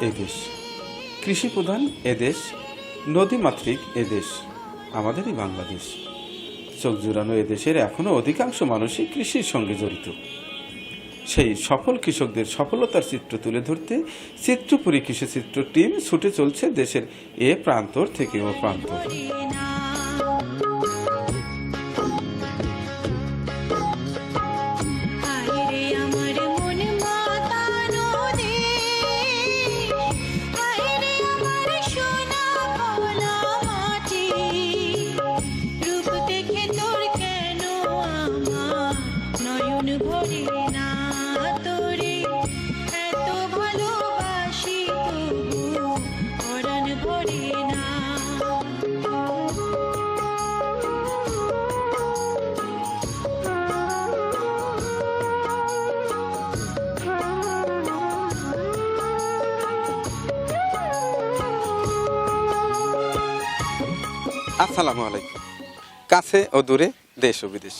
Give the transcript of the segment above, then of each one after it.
সবুজ কৃষিপ্রধান কৃষি প্রধান এদেশ নদীমাতৃক এদেশ আমাদেরই বাংলাদেশ। চোখ জুড়ানো এদেশের এখনও অধিকাংশ মানুষই কৃষির সঙ্গে জড়িত। সেই সফল কৃষকদের সফলতার চিত্র তুলে ধরতে চিত্রপুরী কৃষি চিত্র টিম ছুটে চলছে দেশের এ প্রান্তর থেকে ও প্রান্তর। আসসালামু আলাইকুম। কাছে ও দূরে দেশ ও বিদেশ।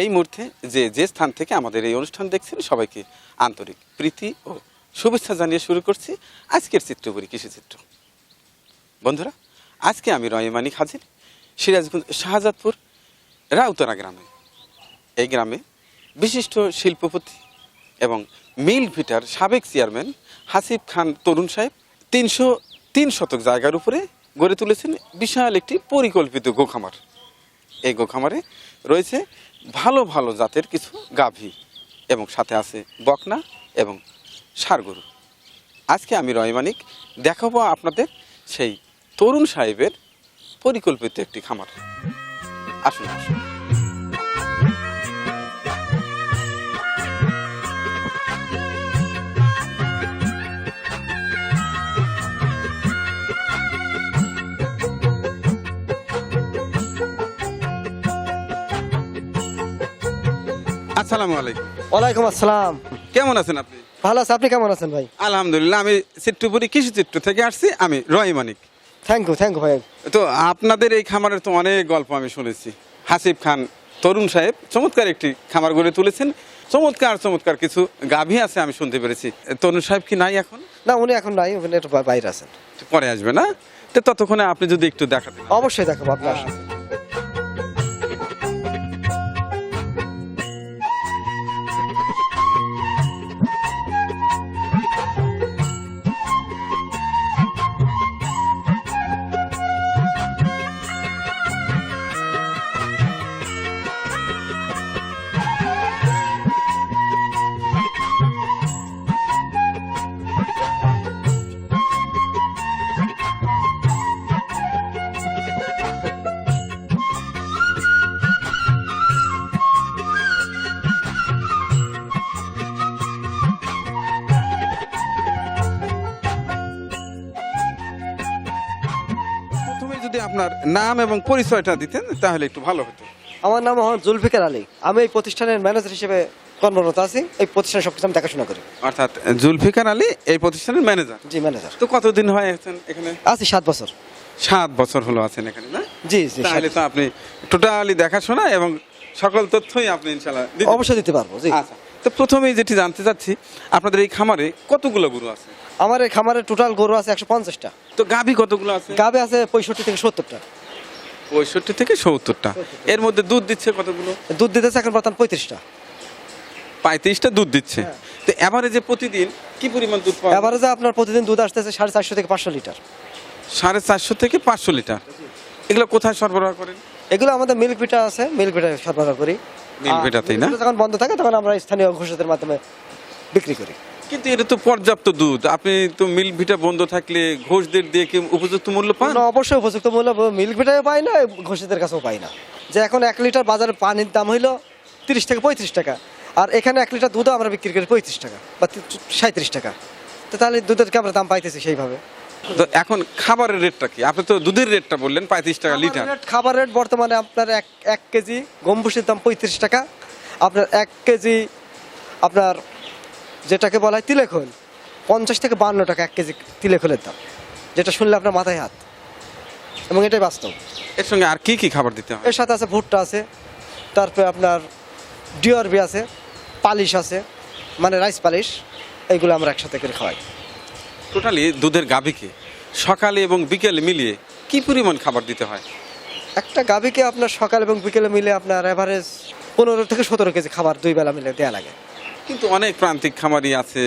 এই মুহূর্তে যে যে স্থান থেকে আমাদের এই অনুষ্ঠান দেখছেন সবাইকে আন্তরিক প্রীতি ও শুভেচ্ছা জানিয়ে শুরু করছি আজকের চিত্রপুরী কৃষি চিত্র বন্ধুরা, আজকে আমি রয়মানিক হাজির, সিরাজগঞ্জ শাহজাদপুর, রাউতরা গ্রামে। এই গ্রামে বিশিষ্ট শিল্পপতি এবং মিল ভিটার সাবেক চেয়ারম্যান হাসিব খান তরুণ সাহেব তিনশো তিন শতক জায়গার উপরে গড়ে তুলেছেন বিশাল একটি পরিকল্পিত গোখামার। এই গোখামারে রয়েছে ভালো ভালো জাতের কিছু গাভী এবং সাথে আছে বকনা এবং গরু। আজকে আমি রয়মানিক দেখাবো আপনাদের সেই তরুণ সাহেবের পরিকল্পিত একটি খামার। আসুন আসুন। আসসালামু আলাইকুম। ওয়ালাইকুম আসসালাম। কেমন আছেন আপনি? ভালো আছে আপনি কেমন আছেন ভাই? আলহামদুলিল্লাহ আমি চিত্রপুরী কৃষি চিত্র থেকে আসছি আমি Roy Manik. Thank you thank you ভাই। তো আপনাদের এই খামারের তো অনেক গল্প আমি শুনেছি। হাসিব খান তরুণ সাহেব চমৎকার একটি খামার গড়ে তুলেছেন। চমৎকার চমৎকার কিছু গাভী আছে আমি শুনতে পেরেছি। তরুণ সাহেব কি নাই এখন? না উনি এখন নাই উনি একটু বাইরে আছেন। পরে আসবে না? তো ততক্ষণে আপনি যদি একটু দেখাতেন। অবশ্যই দেখাবো আপনার আপনার নাম এবং পরিচয়টা দিতেন তাহলে একটু ভালো হতো। আমার নাম মোহাম্মদ জুলফিকার আলী। আমি এই প্রতিষ্ঠানের ম্যানেজার হিসেবে কর্মরত আছি। এই প্রতিষ্ঠানের সবকিছু আমি দেখাশোনা করি। অর্থাৎ জুলফিকার আলী এই প্রতিষ্ঠানের ম্যানেজার? জি ম্যানেজার। তো কতদিন হয় আছেন এখানে? আছি সাত বছর। সাত বছর হলো আছেন এখানে না? জি জি তাহলে তো আপনি টোটালি দেখাশোনা এবং সকল তথ্যই আপনি ইনশাল্লাহ অবশ্যই দিতে পারব জি। আচ্ছা তো প্রথমেই যেটি জানতে চাচ্ছি আপনাদের এই খামারে কতগুলো গরু আছে? আমার এই খামারে টোটাল গরু আছে একশো পঞ্চাশটা। তো গাভী কতগুলো আছে? গাবে আছে পঁয়ষট্টি থেকে সত্তরটা। পঁয়ষট্টি থেকে সত্তরটা। এর মধ্যে দুধ দিচ্ছে কতগুলো? দুধ দিতেছে এখন বর্তমান পঁয়ত্রিশটা। পঁয়ত্রিশটা দুধ দিচ্ছে। তো এভারেজে প্রতিদিন কি পরিমাণ দুধ পাওয়া? এবারে যে আপনার প্রতিদিন দুধ আসতেছে সাড়ে চারশো থেকে পাঁচশো লিটার। সাড়ে চারশো থেকে পাঁচশো লিটার। এগুলো কোথায় সরবরাহ করেন? এগুলো আমাদের মিল্ক পিঠা আছে মিল্ক পিঠা সরবরাহ করি। মিল্ক ভিটাতেই না? যখন বন্ধ থাকে তখন আমরা স্থানীয় ঘোষিতের মাধ্যমে বিক্রি করি। কিন্তু এটা তো পর্যাপ্ত দুধ। আপনি তো মিল ভিটা বন্ধ থাকলে ঘোষদের দিয়ে কি উপযুক্ত মূল্য পান? না, অবশ্যই উপযুক্ত মূল্য মিল্ক পিঠাও পাই না ঘোষিতের কাছেও পাই না। যে এখন এক লিটার বাজারে পানির দাম হইল তিরিশ থেকে পঁয়ত্রিশ টাকা। আর এখানে এক লিটার দুধও আমরা বিক্রি করি পঁয়ত্রিশ টাকা বা সাঁত্রিশ টাকা। তো তাহলে দুধের আমরা দাম পাইতেছি সেইভাবে? তো এখন খাবারের রেটটা কি? আপনি তো দুধের রেটটা বললেন পঁয়ত্রিশ টাকা লিটার। খাবার রেট- বর্তমানে আপনার এক এক কেজি গম্বুসের দাম পঁয়ত্রিশ টাকা। আপনার এক কেজি আপনার যেটাকে বলা হয় তিলেখোল পঞ্চাশ থেকে বান্ন টাকা এক কেজি তিলেখোলের দাম যেটা শুনলে আপনার মাথায় হাত। এবং এটাই বাস্তব। এর সঙ্গে আর কি কি খাবার দিতে হয়? এর সাথে আছে ভুট্টা আছে তারপরে আপনার ডিওরবি আছে পালিশ আছে মানে রাইস পালিশ এইগুলো আমরা একসাথে করে খাওয়াই। টোটালি দুধের গাভীকে সকালে এবং বিকেলে মিলিয়ে কি পরিমাণ খাবার দিতে হয়? একটা গাভীকে আপনার সকাল এবং বিকেলে মিলে আপনার এভারেজ পনেরো থেকে সতেরো কেজি খাবার দুই বেলা মিলে দেওয়া লাগে। কিন্তু অনেক প্রান্তিক খামারি আছে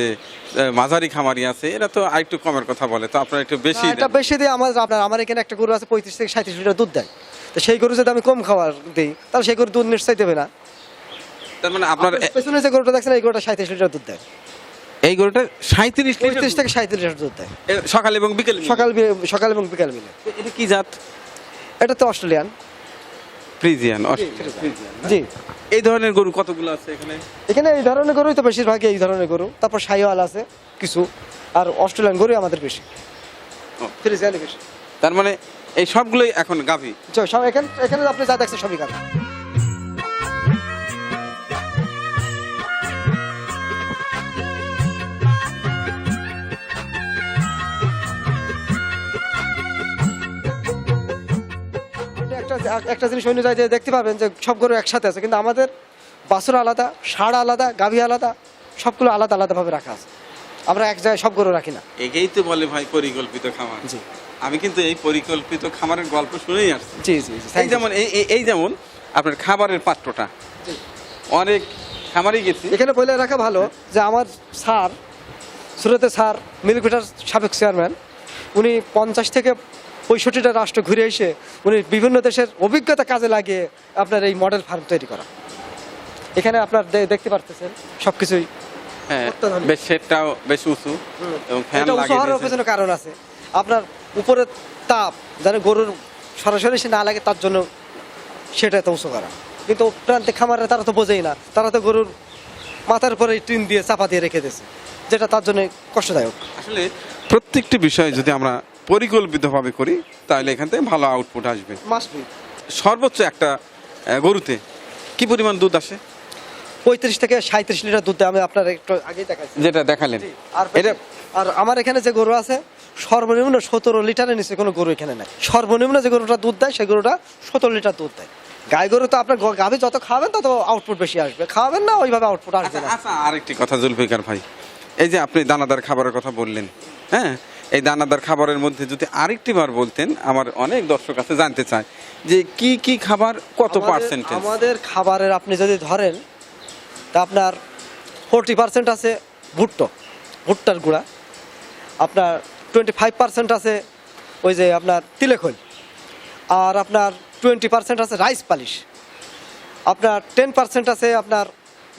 মাঝারি খামারি আছে এরা তো আরেকটু কমের কথা বলে তো আপনারা একটু বেশি এটা বেশি দিয়ে আমার আপনার আমার এখানে একটা গরু আছে পঁয়ত্রিশ থেকে সাঁত্রিশ লিটার দুধ দেয়। তো সেই গরু যদি আমি কম খাবার দিই তাহলে সেই গরু দুধ নিশ্চয়ই দেবে না। তার মানে আপনার আপনার পেছনে যে গরুটা দেখছেন এই গরুটা সাঁত্রিশ লিটার দুধ দেয়। এই গরুটা সাঁত্রিশ পঁয়ত্রিশ থেকে সাঁত্রিশ লিটার দুধ দেয়। সকাল এবং বিকেল? সকাল সকাল এবং বিকাল মিলে। এটা কি জাত? এটা তো অস্ট্রেলিয়ান। ফ্রিজিয়ান জি এই ধরনের গরু কতগুলো আছে এখানে? এখানে এই ধরনের গরুই তো বেশিরভাগই এই ধরনের গরু। তারপর সাইওয়াল আছে কিছু। আর অস্ট্রেলিয়ান গরুই আমাদের বেশি। ও। ফ্রিজিয়ানই বেশি। তার মানে এই সবগুলোই এখন গাভী? চ, সব এখানে এখানে আপনি যা দেখছেন সবই গাভী। একটা একটা জিনিস অন্য জায়গায় দেখতে পাবেন যে সব গরু একসাথে আছে কিন্তু আমাদের বাছুর আলাদা ষাঁড় আলাদা গাভী আলাদা সবগুলো আলাদা আলাদাভাবে রাখা আছে। আমরা এক জায়গায় সব গরু রাখি না। একেই তো বলে ভাই পরিকল্পিত খামার। জি। আমি কিন্তু এই পরিকল্পিত খামারের গল্প শুনেই আসছি। জি জি এই যেমন এই এই- যেমন আপনার খাবারের পাত্রটা। অনেক খামারই গেছি। এখানে বলে রাখা ভালো যে আমার স্যার সুরতে স্যার মিল্কভিটার সাবেক চেয়ারম্যান উনি পঞ্চাশ থেকে পঁয়ষট্টিটা রাষ্ট্র ঘুরে এসে উনি বিভিন্ন দেশের অভিজ্ঞতা কাজে লাগিয়ে আপনার এই মডেল ফার্ম তৈরি করা। এখানে আপনার দেখতে পারতেছেন সব কিছুই হ্যাঁ বেশ সেটটাও বেশ উঁচু এবং ফ্যান লাগিয়ে হওয়ার পেছনে কারণ আছে। আপনার উপরে তাপ যেন গরুর সরাসরি সে না লাগে তার জন্য সেটা তো উঁচু করা। কিন্তু প্রান্তে খামারে তারা তো বোঝেই না। তারা তো গরুর মাথার উপরে টিন দিয়ে চাপা দিয়ে রেখে দিয়েছে যেটা তার জন্য কষ্টদায়ক। আসলে প্রত্যেকটি বিষয় যদি আমরা পরিকল্পিতভাবে করি তাহলে এখান থেকে ভালো আউটপুট আসবে। সর্বোচ্চ একটা গরুতে কি পরিমাণ দুধ আসে? পঁয়ত্রিশ থেকে সাঁত্রিশ লিটার দুধ আমি আপনার একটু আগেই দেখাচ্ছি। যেটা দেখালেন। আর এটা আর আমার এখানে যে গরু আছে সর্বনিম্ন সতেরো লিটারের নিচে কোনো গরু এখানে নাই। সর্বনিম্ন যে গরুটা দুধ দেয় সেই গরুটা সতেরো লিটার দুধ দেয়। গাই গরু তো আপনার গাভী যত খাওয়াবেন তত আউটপুট বেশি আসবে। খাওয়াবেন না ওইভাবে আউটপুট আসবে আচ্ছা না আচ্ছা আরেকটি কথা জুলফিকার ভাই। এই যে আপনি দানাদার খাবারের কথা বললেন হ্যাঁ? এই দানাদার খাবারের মধ্যে যদি আরেকটি বার বলতেন আমার অনেক দর্শক আছে জানতে চায় যে কি কি খাবার কত পার্সেন্টেজ আমাদের খাবারের আপনি যদি ধরেন তা আপনার ফোরটি পার্সেন্ট আছে ভুট্টো ভুট্টার গুঁড়া। আপনার টোয়েন্টি ফাইভ পার্সেন্ট আছে ওই যে আপনার তিলেখোল আর আপনার টোয়েন্টি পার্সেন্ট আছে রাইস পালিশ। আপনার টেন পার্সেন্ট আছে আপনার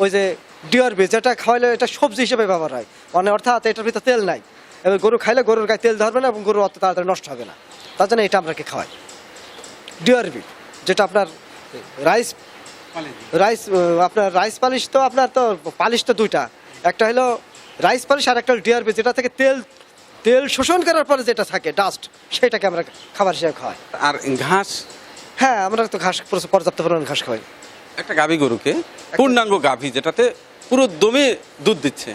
ওই যে ডিআরবি যেটা খাওয়াইলে এটা সবজি হিসেবে ব্যবহার হয়। মানে অর্থাৎ এটার ভিতরে তেল নাই। এবার গরু খাইলে গরুর গায়ে তেল ধরবে না এবং গরু অত তাড়াতাড়ি নষ্ট হবে না। তার জন্য এটা আপনাকে খাওয়াই। ডিআরবি যেটা আপনার রাইস রাইস আপনার রাইস পালিশ তো আপনার তো পালিশ তো দুইটা। একটা হলো রাইস পালিশ আর একটা হলো ডিআরবি যেটা থেকে তেল তেল শোষণ করার পরে যেটা থাকে ডাস্ট সেটাকে আমরা খাবার হিসেবে খাওয়াই। আর ঘাস? হ্যাঁ আমরা তো ঘাস পর্যাপ্ত পরিমাণ ঘাস খাওয়াই। একটা গাভী গরুকে পূর্ণাঙ্গ গাভী যেটাতে পুরো দমে দুধ দিচ্ছে।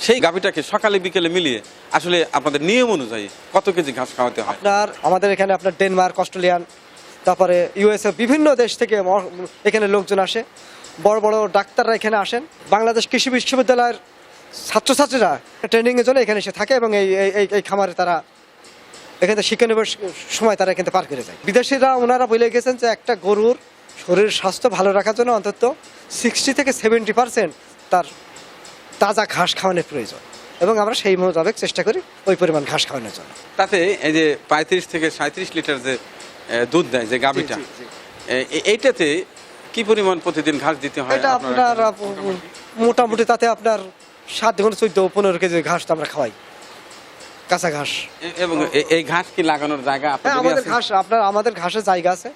সেই গাভীটাকে সকালে, বিকেলে মিলিয়ে আসলে আপনাদের নিয়ম অনুযায়ী কত কেজি ঘাস খাওয়াতে হয়? আপনার, আমাদের এখানে আপনার ডেনমার্ক, অস্ট্রেলিয়ান, তারপরে ইউএসএ, বিভিন্ন দেশ থেকে এখানে লোকজন আসে। বড় বড় ডাক্তাররা এখানে আসেন। বাংলাদেশ কৃষি বিশ্ববিদ্যালয়ের ছাত্রছাত্রীরা ট্রেনিংয়ের জন্য এখানে এসে থাকে এবং এই, এই- এই খামারে তারা এখানে শিক্ষা নেবার সময় তারা এখানে পার করে যায়। বিদেশিরা ওনারা বলে গেছেন যে একটা গরুর শরীর স্বাস্থ্য ভালো রাখার জন্য অন্তত সিক্সটি থেকে সেভেন্টি পার্সেন্ট তার তাজা ঘাস খাওয়ানোর প্রয়োজন। এবং আমরা সেই মোতাবেক চেষ্টা করি ওই পরিমাণ ঘাস খাওয়ানোর জন্য। তাতে এই যে পঁয়ত্রিশ থেকে সাঁত্রিশ লিটার যে দুধ দেয় যে গাভীটা এইটাতে কি পরিমাণ প্রতিদিন ঘাস দিতে হয় এটা আপনার মোটামুটি তাতে আপনার সাত গুণ চোদ্দ পনেরো কেজি ঘাস তো আমরা খাওয়াই। কাঁচা ঘাস। এবং এই ঘাস কি লাগানোর জায়গা হ্যাঁ আমাদের ঘাস আপনার আমাদের ঘাসের জায়গা আছে।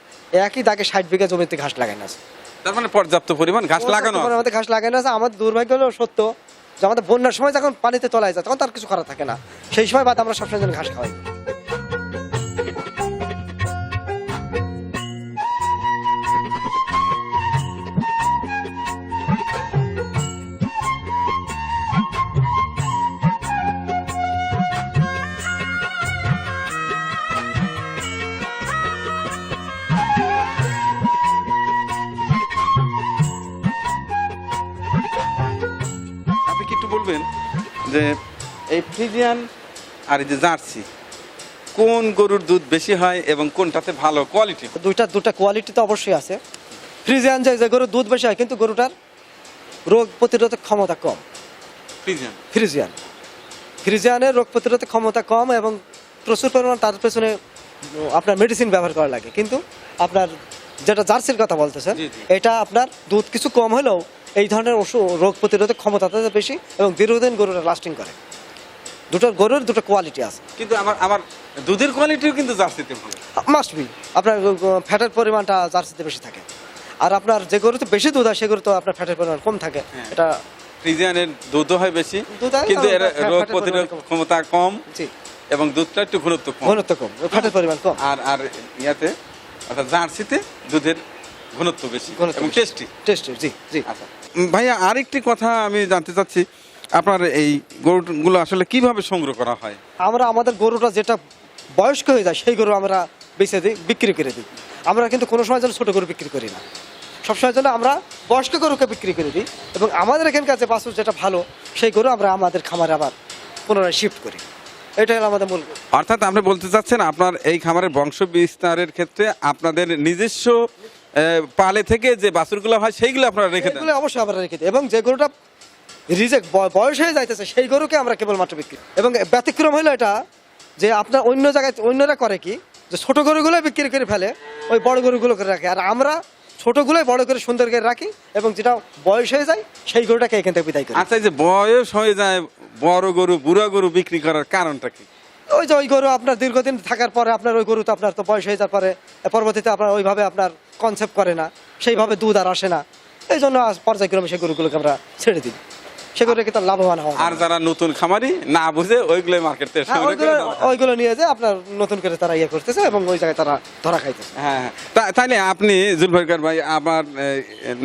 একই দাগে ষাট বিঘা জমিতে ঘাস লাগানো আছে। তার মানে পর্যাপ্ত পরিমাণ ঘাস লাগানো আমাদের ঘাস লাগানো আছে। আমাদের দুর্ভাগ্য হলো সত্য আমাদের বন্যার সময় যখন পানিতে তলায় যায়, তখন তার কিছু করা থাকে না। সেই সময় বাদ আমরা সবসময় যেন ঘাস খাওয়াই। যে এই ফ্রিজিয়ান আর এই যে জার্সি কোন গরুর দুধ বেশি হয় এবং কোনটাতে ভালো কোয়ালিটি দুইটা দুটা কোয়ালিটি তো অবশ্যই আছে। ফ্রিজিয়ান যে গরুর দুধ বেশি হয় কিন্তু গরুটার রোগ প্রতিরোধক ক্ষমতা কম। ফ্রিজিয়ান? ফ্রিজিয়ান। ফ্রিজিয়ানের রোগ প্রতিরোধক ক্ষমতা কম এবং প্রচুর পরিমাণ তার পেছনে আপনার মেডিসিন ব্যবহার করা লাগে। কিন্তু আপনার যেটা জার্সির কথা বলতেছেন। এটা আপনার দুধ কিছু কম হলেও এই ধরনের ওষুধ রোগ প্রতিরোধক ক্ষমতা তাদের বেশি এবং দীর্ঘদিন গরুটা লাস্টিং করে। দুটো গরুর দুটো কোয়ালিটি আছে। কিন্তু আমার আমার দুধের কোয়ালিটিও কিন্তু জার্সিতে ভালো। মাস্ট বি আপনার ফ্যাটের পরিমাণটা জার্সিতে বেশি থাকে। আর আপনার যে গরুতে বেশি দুধ হয় সে গরু তো আপনার ফ্যাটের পরিমাণ কম থাকে। হ্যাঁ। এটা ফ্রিজিয়ানের দুধও হয় বেশি দুধ হয়, কিন্তু এর রোগ প্রতিরোধ ক্ষমতা কম জি। এবং দুধটা একটু ঘনত্ব কম। ঘনত্ব কম ফ্যাটের পরিমাণ কম। আর আর ইয়াতে অর্থাৎ জার্সিতে দুধের ঘনত্ব বেশি এবং। টেস্টি টেস্টি জি জি। আচ্ছা। ভাইয়া আরেকটি কথা আমি জানতে চাচ্ছি আপনার এই গরুগুলো আসলে কীভাবে সংগ্রহ করা হয়? আমরা আমাদের গরুটা যেটা বয়স্ক হয়ে যায় সেই গরু আমরা বেঁচে দিই বিক্রি করে দিই। আমরা কিন্তু কোনো সময় যেন ছোট গরু বিক্রি করি না। সবসময় জন্য আমরা বয়স্ক গরুকে বিক্রি করে দিই এবং আমাদের এখানকার যে বাছুর যেটা ভালো সেই গরু আমরা আমাদের খামারে আবার পুনরায় শিফট করি। এটাই হলো আমাদের মূল অর্থাৎ আপনি বলতে চাচ্ছেন আপনার এই খামারের বংশ বিস্তারের ক্ষেত্রে আপনাদের নিজস্ব পালে থেকে যে বাছুরগুলো হয় সেইগুলো আপনারা রেখে দেন। অবশ্যই আমরা রেখে দিই এবং যে গরুটা রিজেক্ট বয়স হয়ে যাইতেছে সেই গরুকে আমরা কেবলমাত্র বিক্রি এবং ব্যতিক্রম হলো এটা যে আপনার অন্য জায়গায় অন্যরা করে কি যে ছোট গরুগুলো বিক্রি করে ফেলে ওই বড় গরুগুলো করে রাখে। আর আমরা ছোটগুলোই বড় করে সুন্দর করে রাখি এবং যেটা বয়স হয়ে যায় সেই গরুটাকে এখান থেকে বিদায় করি। আচ্ছা যে বয়স হয়ে যায় বড় গরু বুড়া গরু বিক্রি করার কারণটা কি? ওই যে ওই গরু আপনার দীর্ঘদিন থাকার পরে আপনার ওই গরু তো আপনার তো বয়স হয়ে যাওয়ার পরে পরবর্তীতে আপনার ওইভাবে আপনার কনসেপ্ট করে না। সেইভাবে দুধ আর আসে না। এই জন্য পর্যায়ক্রমে সেই গরুগুলোকে আমরা ছেড়ে দিই। সেগুলো কিন্তু লাভবান হওয়া আর যারা নতুন খামারি না বুঝে ওইগুলো মার্কেট থেকে হ্যাঁ, সংগ্রহ করে ওইগুলো দেওয়া। ওইগুলো নিয়ে যে আপনার নতুন করে তারা ইয়ে করতেছে এবং ওই জায়গায় তারা ধরা খাইতেছে। হ্যাঁ হ্যাঁ। আপনি জুলফাইকার ভাই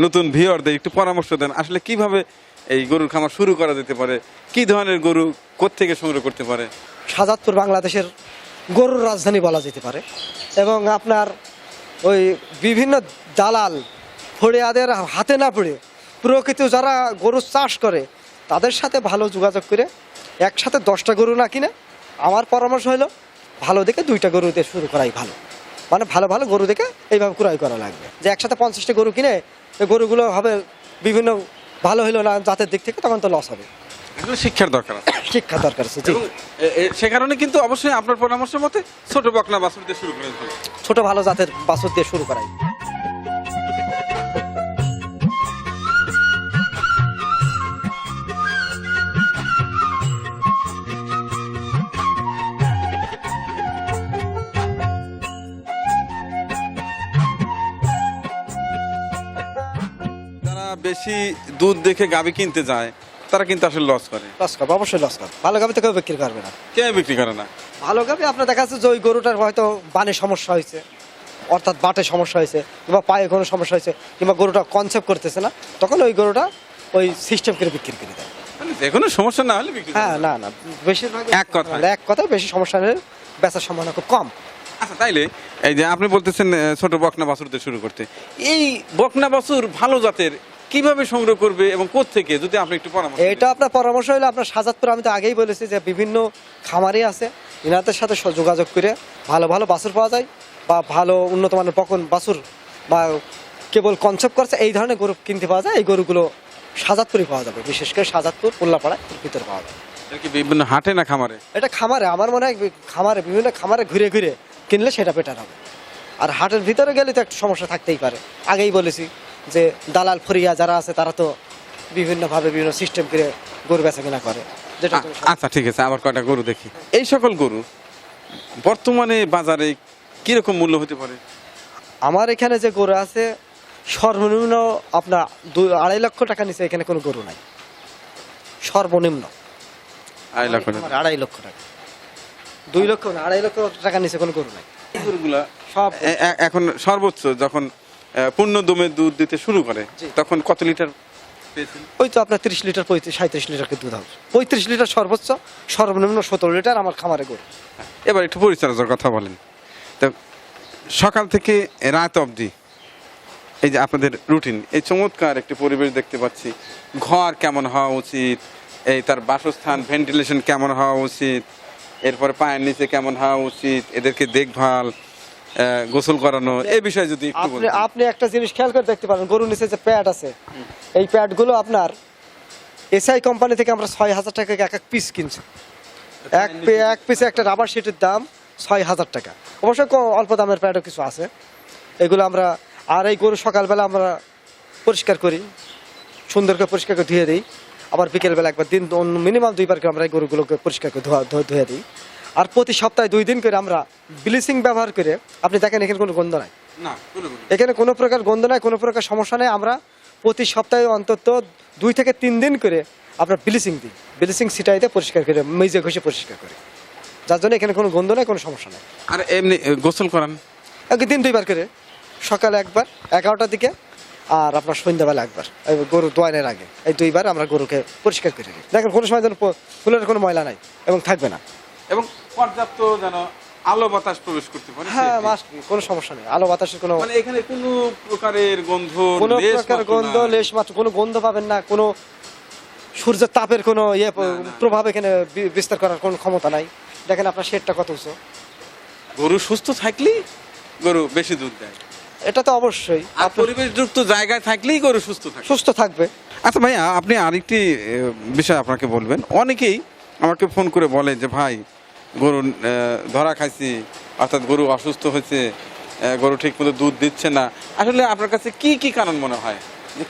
নতুন ভিওরদের একটু পরামর্শ দেন। আসলে কীভাবে এই গরুর খামার শুরু করা যেতে পারে? কি ধরনের গরু কোত্থেকে সংগ্রহ করতে পারে? সাজাদপুর বাংলাদেশের গরুর রাজধানী বলা যেতে পারে। এবং আপনার ওই বিভিন্ন দালাল ফড়িয়াদের হাতে না পড়ে প্রকৃত যারা গরু চাষ করে, তাদের সাথে ভালো যোগাযোগ করে একসাথে দশটা গরু না কিনে আমার পরামর্শ হলো ভালো দেখে দুইটা গরু দিয়ে শুরু করাই ভালো। মানে ভালো ভালো গরু দেখে এইভাবে ক্রয় করা লাগবে। যে একসাথে পঞ্চাশটা গরু কিনে গরুগুলো হবে বিভিন্ন ভালো হলো না জাতের দিক থেকে, তখন তো লস হবে। এগুলো শিক্ষার দরকার আছে। শিক্ষা দরকার আছে জি। সে কারণে কিন্তু অবশ্যই আপনার পরামর্শ মতে ছোট বকনা বাছুর দিয়ে শুরু করে ছোট ভালো জাতের বাছুর দিয়ে শুরু করাই। বেশি দুধ দেখে গাবি কিনতে যায় তারা কিন্তু আসলে লস করে। লস করবে অবশ্যই লস করবে ভালো গাভি তো কেউ বিক্রি করবে না। কে বিক্রি করে না? ভালো গাভি আপনার দেখা যাচ্ছে যে ওই গরুটার হয়তো বানে সমস্যা হয়েছে অর্থাৎ বাটে সমস্যা হয়েছে কিংবা পায়ে কোনো সমস্যা হয়েছে কিংবা গরুটা কনসেপ্ট করতেছে না তখন ওই গরুটা ওই সিস্টেম করে বিক্রি করে দেয়। মানে যে কোনো সমস্যা না হলে বিক্রি হ্যাঁ না না বেশিরভাগ এক কথা এক কথায় বেশি সমস্যা নেই বেচার সম্ভাবনা খুব কম। আচ্ছা তাইলে এই যে আপনি বলতেছেন ছোট বকনা বাছুর দিয়ে শুরু করতে। এই বকনা বাছুর ভালো জাতের কীভাবে সংগ্রহ করবে এবং থেকে যদি আপনি একটু পরামর্শ এটা আপনার পরামর্শ হলো আপনার সাজাদপুর আমি তো আগেই বলেছি যে বিভিন্ন খামারে আছে ইনাদের সাথে যোগাযোগ করে ভালো ভালো বাছুর পাওয়া যায় বা ভালো উন্নত মানের পকন বাছুর বা কেবল কনসেপ্ট করছে এই ধরনের গরু কিনতে পাওয়া যায় এই গরুগুলো সাজাদপুরে পাওয়া যাবে। বিশেষ করে সাজাদপুর উল্লাপাড়ায় ভিতরে পাওয়া যাবে বিভিন্ন হাটে না খামারে? এটা খামারে আমার মনে হয় খামারে বিভিন্ন খামারে ঘুরে ঘুরে কিনলে সেটা বেটার হবে। আর হাটের ভিতরে গেলে তো একটু সমস্যা থাকতেই পারে। আগেই বলেছি যে দালাল ফরিয়া যারা আছে তারা তো বিভিন্নভাবে বিভিন্ন সিস্টেম করে গরু বেচা কেনা করে। যেটা আচ্ছা ঠিক আছে আবার কয়টা গরু দেখি। এই সকল গরু বর্তমানে বাজারে কীরকম মূল্য হতে পারে? আমার এখানে যে গরু আছে সর্বনিম্ন আপনার দুই আড়াই লক্ষ টাকা নিচে এখানে কোনো গরু নাই। সর্বনিম্ন। আড়াই লক্ষ টাকা। আড়াই লক্ষ টাকা। দুই লক্ষ না আড়াই লক্ষ টাকা নিচে কোনো গরু নাই। গরুগুলা সব এখন সর্বোচ্চ যখন পূর্ণ দমে দুধ দিতে শুরু করে তখন কত লিটার ওই তো আপনার তিরিশ লিটার পঁয়ত্রিশ সাঁত্রিশ লিটার দুধ হবে। পঁয়ত্রিশ লিটার সর্বোচ্চ সর্বনিম্ন সতেরো লিটার আমার খামারে গরু। এবার একটু পরিচর্যার কথা বলেন। তো সকাল থেকে রাত অবধি এই যে আপনাদের রুটিন এই চমৎকার একটি পরিবেশ দেখতে পাচ্ছি। ঘর কেমন হওয়া উচিত এই তার বাসস্থান ভেন্টিলেশন কেমন হওয়া উচিত এরপরে পায়ের নিচে কেমন হওয়া উচিত এদেরকে দেখভাল গোসল করানো এই বিষয়ে যদি একটু আপনি একটা জিনিস খেয়াল করে দেখতে পারেন গরুর নিচে যে প্যাড আছে এই প্যাডগুলো আপনার এসআই কোম্পানি থেকে আমরা ছয় হাজার টাকা এক এক পিস কিনছি। এক পে- এক পিসে একটা রাবার শিটের দাম ছয় হাজার টাকা। অবশ্য অল্প দামের প্যাডও কিছু আছে। এগুলো আমরা আর এই গরু সকালবেলা আমরা পরিষ্কার করি সুন্দর করে পরিষ্কার করে ধুয়ে দিই। আবার বিকেলবেলা একবার দিন মিনিমাম দুইবার করে আমরা এই গরুগুলোকে পরিষ্কার করে ধোয়া ধুয়ে দিই। আর প্রতি সপ্তাহে দুই দিন করে আমরা ব্লিচিং ব্যবহার করে আপনি দেখেন এখানে কোনো গন্ধ নাই। এখানে কোনো প্রকার গন্ধ নাই কোনো প্রকার সমস্যা নেই। আমরা প্রতি সপ্তাহে অন্তত দুই থেকে তিন দিন করে আমরা ব্লিচিং দিই। ব্লিচিং সিটাইতে পরিষ্কার করে মেজে ঘষে পরিষ্কার করি। যার জন্য এখানে কোনো গন্ধ নেই কোনো সমস্যা নেই। আর এমনি গোসল করান? একদিন দিন দুইবার করে। সকালে একবার এগারোটার দিকে আর আপনার সন্ধ্যাবেলা একবার। গরু দোয়ানের আগে। এই দুইবার আমরা গরুকে পরিষ্কার করে দিই। দেখেন কোনো সময় যেন ফুলের কোনো ময়লা নাই এবং থাকবে না। এবং পর্যাপ্ত যেন আলো বাতাস প্রবেশ করতে পারে হ্যাঁ সেটি। মাস্ট কোনো সমস্যা নেই। আলো বাতাসের কোনো মানে এখানে কোনো প্রকারের গন্ধ কোনো প্রকার গন্ধ। লেশ মাত্র কোনো গন্ধ পাবেন না কোনো সূর্যের তাপের কোনো ইয়ে। প্রভাব এখানে বিস্তার করার কোনো ক্ষমতা নাই। দেখেন আপনার শেডটা কত উঁচু। গরু সুস্থ থাকলেই গরু বেশি দুধ দেয়। এটা তো অবশ্যই। আর পরিবেশযুক্ত জায়গায় থাকলেই গরু সুস্থ থাকে। সুস্থ থাকবে। আচ্ছা ভাইয়া আপনি আরেকটি বিষয় আপনাকে বলবেন। অনেকেই আমাকে ফোন করে বলে যে ভাই গরু ধরা খাইছি অর্থাৎ গরু অসুস্থ হয়েছে গরু ঠিক মতো দুধ দিচ্ছে না। আসলে আপনার কাছে কি কি কারণ মনে হয়?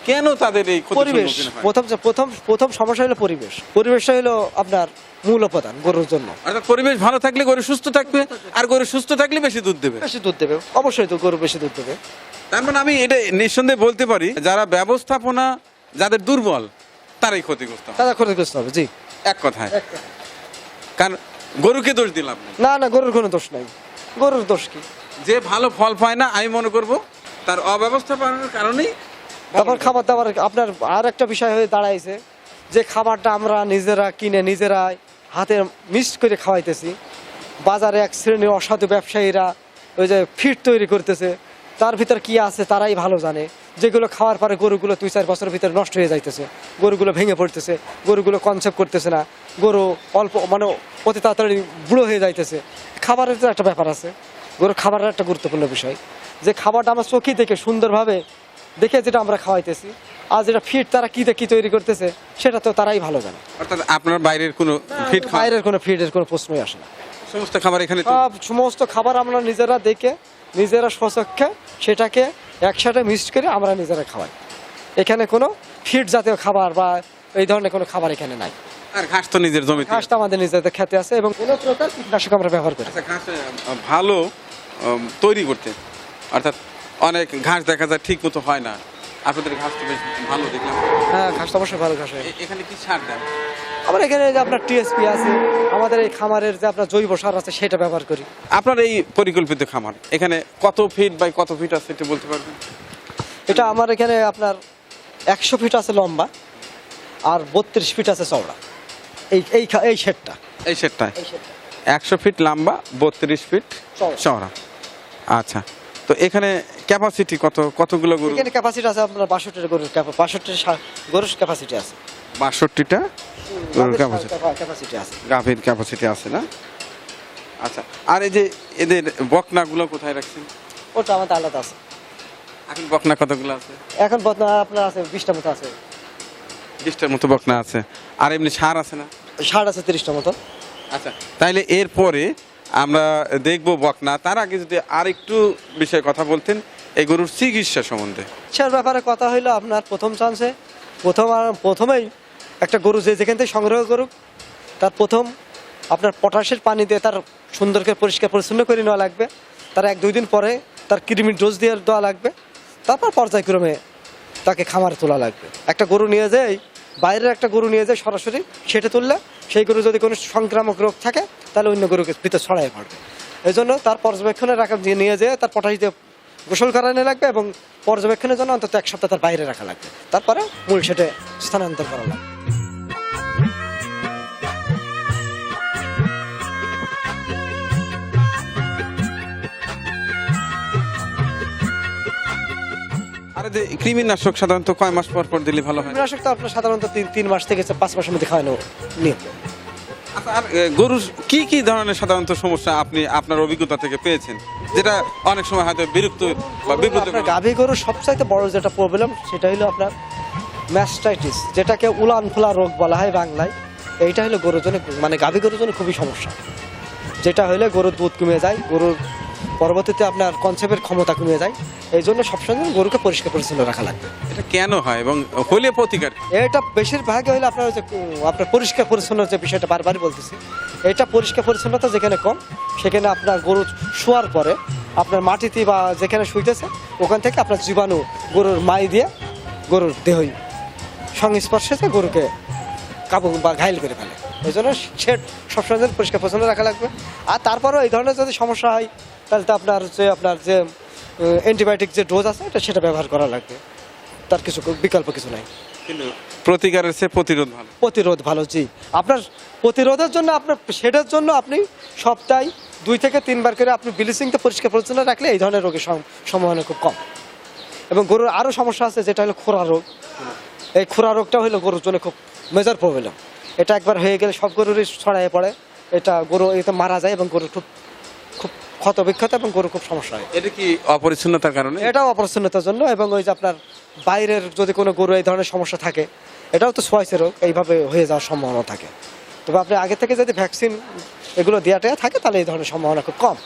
কেন তাদের এই পরিবেশ? প্রথম প্রথম প্রথম সমস্যা হলো পরিবেশ। পরিবেশটা হলো আপনার মূল উপাদান গরুর জন্য। অর্থাৎ পরিবেশ ভালো থাকলে গরু সুস্থ থাকবে আর গরু সুস্থ থাকলে বেশি দুধ দেবে। বেশি দুধ দেবে। অবশ্যই তো গরু বেশি দুধ দেবে। তার মানে আমি এটা নিঃসন্দেহে বলতে পারি যারা ব্যবস্থাপনা যাদের দুর্বল তারাই ক্ষতিগ্রস্ত তারা ক্ষতিগ্রস্ত হবে জি। এক কথায়। কারণ গরুকে দোষ দিলাম। না না গরুর কোনো দোষ নাই। গরুর দোষ কি? যে ভালো ফল পায় না আমি মনে করব তার অব্যবস্থাপনার কারণেই তারপর খাবার দাবার আপনার আর একটা বিষয় হয়ে দাঁড়াইছে যে খাবারটা আমরা নিজেরা কিনে নিজেরা হাতে মিক্সড করে খাওয়াইতেছি। বাজারে এক শ্রেণির অসাধু ব্যবসায়ীরা ওই যে ফিট তৈরি করতেছে তার ভিতর কি আছে তারাই ভালো জানে। যেগুলো খাওয়ার পরে গরুগুলো দুই চার বছরের ভিতরে নষ্ট হয়ে যাইতেছে গরুগুলো ভেঙে পড়তেছে গরুগুলো কনসেপ্ট করতেছে না গরু অল্প মানে অতি তাড়াতাড়ি বুড়ো হয়ে যাইতেছে। খাবারের তো একটা ব্যাপার আছে গরু খাবারের একটা গুরুত্বপূর্ণ বিষয়। যে খাবারটা আমরা চোখে দেখে সুন্দরভাবে দেখে যেটা আমরা খাওয়াইতেছি আর যেটা ফিট তারা কি কি তৈরি করতেছে সেটা তো তারাই ভালো জানে। অর্থাৎ আপনার বাইরের কোনো ফিট বাইরের কোনো ফিটের কোনো প্রশ্নই আসে না। সমস্ত খাবার এখানে সব সমস্ত খাবার আমরা নিজেরা দেখে নিজেরা স্বচক্ষে সেটাকে একসাথে মিক্সড করে আমরা নিজেরা খাওয়াই। এখানে কোনো ফিট জাতীয় খাবার বা এই ধরনের কোনো খাবার এখানে নাই। আর ঘাস তো নিজের জমিতে। ঘাসটা আমাদের নিজেদের খেতে আছে এবং কোনো প্রকার কীটনাশক আমরা ব্যবহার করি। আচ্ছা ঘাস ভালো তৈরি করতে। অর্থাৎ অনেক ঘাস দেখা যায় ঠিক মতো হয় না। আপনাদের ঘাস তো বেশ ভালো দেখলাম। হ্যাঁ ঘাসটা অবশ্যই ভালো ঘাস হয়। এখানে কি সার দেন? আমার এখানে যে আপনার টিএসপি আছে আমাদের এই খামারের যে আপনার জৈব সার আছে সেটা ব্যবহার করি। আপনার এই পরিকল্পিত খামার এখানে কত ফিট বাই কত ফিট আছে এটা বলতে পারবেন? এটা আমার এখানে আপনার একশো ফিট আছে লম্বা আর বত্রিশ ফিট আছে চওড়া। এই এই এই শেডটা। এই শেডটা। একশো ফিট লম্বা বত্রিশ ফিট চওড়া। আচ্ছা তো এখানে ক্যাপাসিটি কত কতগুলো গরু? এখানে ক্যাপাসিটি আছে আপনার বাষট্টির গরুর বাষট্টি গরুর ক্যাপাসিটি আছে। বাষট্টিটা? গাভীর ক্যাপাসিটি আছে। না? আচ্ছা আর এই যে এদের বকনাগুলো কোথায় রাখছেন? ওটা আমাদের আলাদা আছে। এখন বকনা কতগুলো আছে? এখন বর্তমানে আপনার আছে বিশটা মতো আছে। বিশটার মতো বকনা আছে। আর এমনি সার আছে না? ষাট আছে তিরিশটা মতো। আচ্ছা তাইলে এরপরে আমরা দেখব বকনা। তার আগে যদি আর একটু বিষয়ে কথা বলতেন এই গরুর চিকিৎসা সম্বন্ধে। সের ব্যাপারে কথা হইল আপনার প্রথম চান্সে প্রথম আর- প্রথমেই একটা গরু যে যেখান থেকে সংগ্রহ করুক, তার প্রথম আপনার পটাশের পানি দিয়ে তার সুন্দরকে পরিষ্কার পরিচ্ছন্ন করে নেওয়া লাগবে। তার এক দুই দিন পরে তার কৃমির ডোজ দিয়ে দেওয়া লাগবে। তারপর পর্যায়ক্রমে তাকে খামারে তোলা লাগবে। একটা গরু নিয়ে যায়, বাইরের একটা গরু নিয়ে যায় সরাসরি সেটা তুললে, সেই গরু যদি কোনো সংক্রামক রোগ থাকে, তাহলে অন্য গরুকে ভিতরে ছড়াই পড়বে এই জন্য তার পর্যবেক্ষণে রাখা নিয়ে যেয়ে তার পটাশ দিয়ে গোসল করানো লাগবে এবং পর্যবেক্ষণের জন্য অন্তত এক সপ্তাহ তার বাইরে রাখা লাগবে। তারপরে মূল সেটে স্থানান্তর করা লাগবে। কৃমিনাশক সাধারণত কয় মাস পর পর দিলে ভালো হয়? কীটনাশক তো আপনার সাধারণত তিন তিন মাস থেকে পাঁচ মাসের মধ্যে খাওয়ানো নিয়ম আর গরুর কি কি ধরনের সাধারণত সমস্যা আপনি আপনার অভিজ্ঞতা থেকে পেয়েছেন? যেটা অনেক সময় হয়তো বিরক্ত বা বিব্রত গাভী গরুর সবচাইতে বড় যেটা প্রবলেম সেটা হলো আপনার ম্যাস্টাইটিস যেটাকে উলান ফুলা রোগ বলা হয় বাংলায়। এইটা হলো গরুর জন্য মানে গাভী গরুর জন্য খুবই সমস্যা। যেটা হলে গরুর দুধ কমে যায় গরুর পরবর্তীতে আপনার কনসেপ্টের ক্ষমতা কমে যায়। এই জন্য সবসময় গরুকে পরিষ্কার পরিচ্ছন্ন রাখা লাগবে এটা কেন হয় এবং হলে প্রতিকার এটা বেশিরভাগ হলে আপনার যে আপনার পরিষ্কার পরিচ্ছন্ন যে বিষয়টা বারবারই বলতেছি এটা পরিষ্কার পরিচ্ছন্নতা যেখানে কম সেখানে আপনার গরু শোয়ার পরে আপনার মাটিতে বা যেখানে শুইতেছে ওখান থেকে আপনার জীবাণু গরুর মাই দিয়ে গরুর দেহই সংস্পর্শে যে গরুকে কাবু বা ঘাইল করে ফেলে। এই জন্য শেড সবসময় পরিষ্কার পরিচ্ছন্ন রাখা লাগবে। আর তারপরেও এই ধরনের যদি সমস্যা হয় তাহলে তো আপনার যে আপনার যে অ্যান্টিবায়োটিক যে ডোজ আছে এটা সেটা ব্যবহার করা লাগবে। তার কিছু বিকল্প কিছু নাই। কিন্তু প্রতিকারের চেয়ে প্রতিরোধ ভালো। প্রতিরোধ ভালো জি। আপনার প্রতিরোধের জন্য আপনার সেটার জন্য আপনি সপ্তাহে দুই থেকে তিনবার করে আপনি ব্লিচিংটা পরিষ্কার পরিচ্ছন্ন রাখলে এই ধরনের রোগের সম্ভাবনা খুব কম। এবং গরুর আরও সমস্যা আছে যেটা হলো খোরা রোগ। এই খোরা রোগটা হলো গরুর জন্য খুব মেজর প্রবলেম এটা একবার হয়ে গেলে সব গরুরই ছড়ায় পড়ে। এটা গরু এতে মারা যায় এবং গরু খুব খুব ক্ষত বিক্ষত এবং গরু খুব সমস্যা হয়। এটা কি অপরিচ্ছন্নতার কারণে? এটাও অপরিচ্ছন্নতার জন্য এবং ওই যে আপনার বাইরের যদি কোনো গরু এই ধরনের সমস্যা থাকে এটাও তো সোয়াইসের রোগ এইভাবে হয়ে যাওয়ার সম্ভাবনা থাকে। তবে আপনি আগে থেকে যদি ভ্যাকসিন এগুলো দেওয়াটা থাকে তাহলে এই ধরনের সম্ভাবনা খুব কম।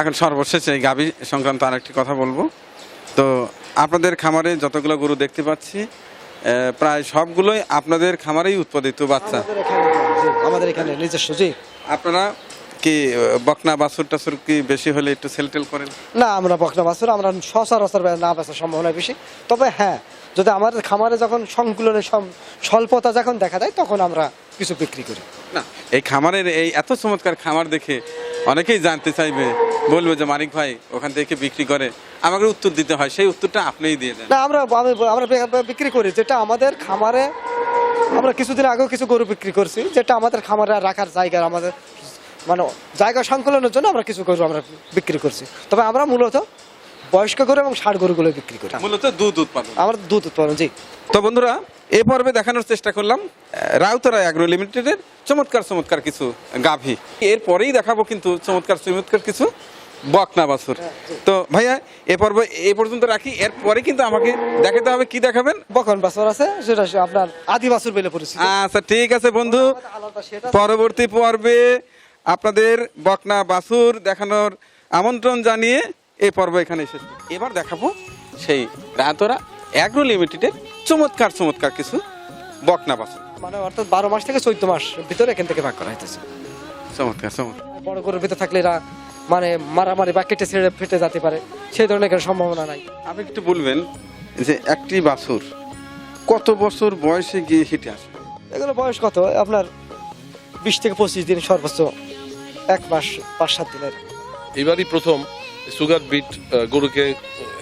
এখন সর্বশেষ এই গাভী সংক্রান্ত আরেকটি কথা বলব। তো আপনাদের খামারে যতগুলো গরু দেখতে পাচ্ছি প্রায় সবগুলোই আপনাদের খামারেই উৎপাদিত বাচ্চা। আমাদের এখানে আমাদের এখানে নিজস্ব জি। আপনারা কি বকনা বাছুর টাছুর কি বেশি হলে একটু সেল টেল করেন? না আমরা বকনা বাছুর আমরা সচরাচর না বেচার সম্ভাবনা বেশি। তবে হ্যাঁ যদি আমাদের খামারে যখন সংকুলনের স্বল্পতা যখন দেখা দেয় তখন আমরা কিছু বিক্রি করি। না এই খামারের এই এত চমৎকার খামার দেখে অনেকেই জানতে চাইবে বলবে যে মানিক ভাই ওখান থেকে বিক্রি করে আমাকে উত্তর দিতে হয় সেই উত্তরটা আপনিই দিয়ে দেন। না আমরা আমরা বিক্রি করি যেটা আমাদের খামারে আমরা কিছুদিন আগেও কিছু গরু বিক্রি করছি যেটা আমাদের খামারে রাখার জায়গা আমাদের মানে জায়গা সংকলনের জন্য আমরা কিছু গরু আমরা বিক্রি করছি। তবে আমরা মূলত বয়স্ক গরু এবং ষাট গরুগুলো বিক্রি করি। মূলত দুধ উৎপাদন। আমরা দুধ উৎপাদন জি। তো বন্ধুরা এ পর্বে দেখানোর চেষ্টা করলাম রাউতরা অ্যাগ্রো লিমিটেডের চমৎকার চমৎকার কিছু গাভী। এরপরেই দেখাবো কিন্তু চমৎকার চমৎকার কিছু বকনা বাছুর। তো ভাইয়া এ পর্ব এ পর্যন্ত রাখি। এরপরে কিন্তু আমাকে দেখাতে হবে কি দেখাবেন? বকন বাছুর আছে সেটা আপনার আদি বাছুর বলে পরিচিত। আচ্ছা ঠিক আছে বন্ধু। পরবর্তী পর্বে আপনাদের বকনা বাছুর দেখানোর আমন্ত্রণ জানিয়ে এই পর্ব এখানে এসেছে এবার দেখাবো সেই রাতরা অ্যাগ্রো লিমিটেডের চমৎকার চমৎকার কিছু বকনা বাছুর। মানে অর্থাৎ বারো মাস থেকে চোদ্দ মাস ভিতরে এখান থেকে ভাগ করা হইতেছে। চমৎকার চমৎকার। বড় গরুর ভিতরে থাকলে এরা মানে মারামারি বা কেটে ছেড়ে ফেটে যেতে পারে সেই ধরনের কোনো সম্ভাবনা নাই। আপনি একটু বলবেন যে একটি বাছুর কত বছর বয়সে গিয়ে হেঁটে আসে? এগুলো বয়স কত? আপনার বিশ থেকে পঁচিশ দিন সর্বোচ্চ। এক মাস পাঁচ সাত দিনের। এবারই প্রথম সুগার বিট গরুকে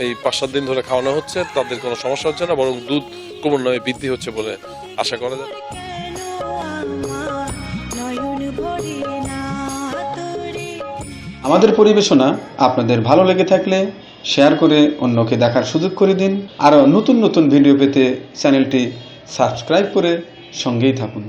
এই পাঁচ সাত দিন ধরে খাওয়ানো হচ্ছে তাদের কোনো সমস্যা হচ্ছে না বরং দুধ ক্রমান্বয়ে বৃদ্ধি হচ্ছে বলে আশা করা যায়। আমাদের পরিবেশনা আপনাদের ভালো লেগে থাকলে শেয়ার করে অন্যকে দেখার সুযোগ করে দিন আরও নতুন নতুন ভিডিও পেতে চ্যানেলটি সাবস্ক্রাইব করে সঙ্গেই থাকুন।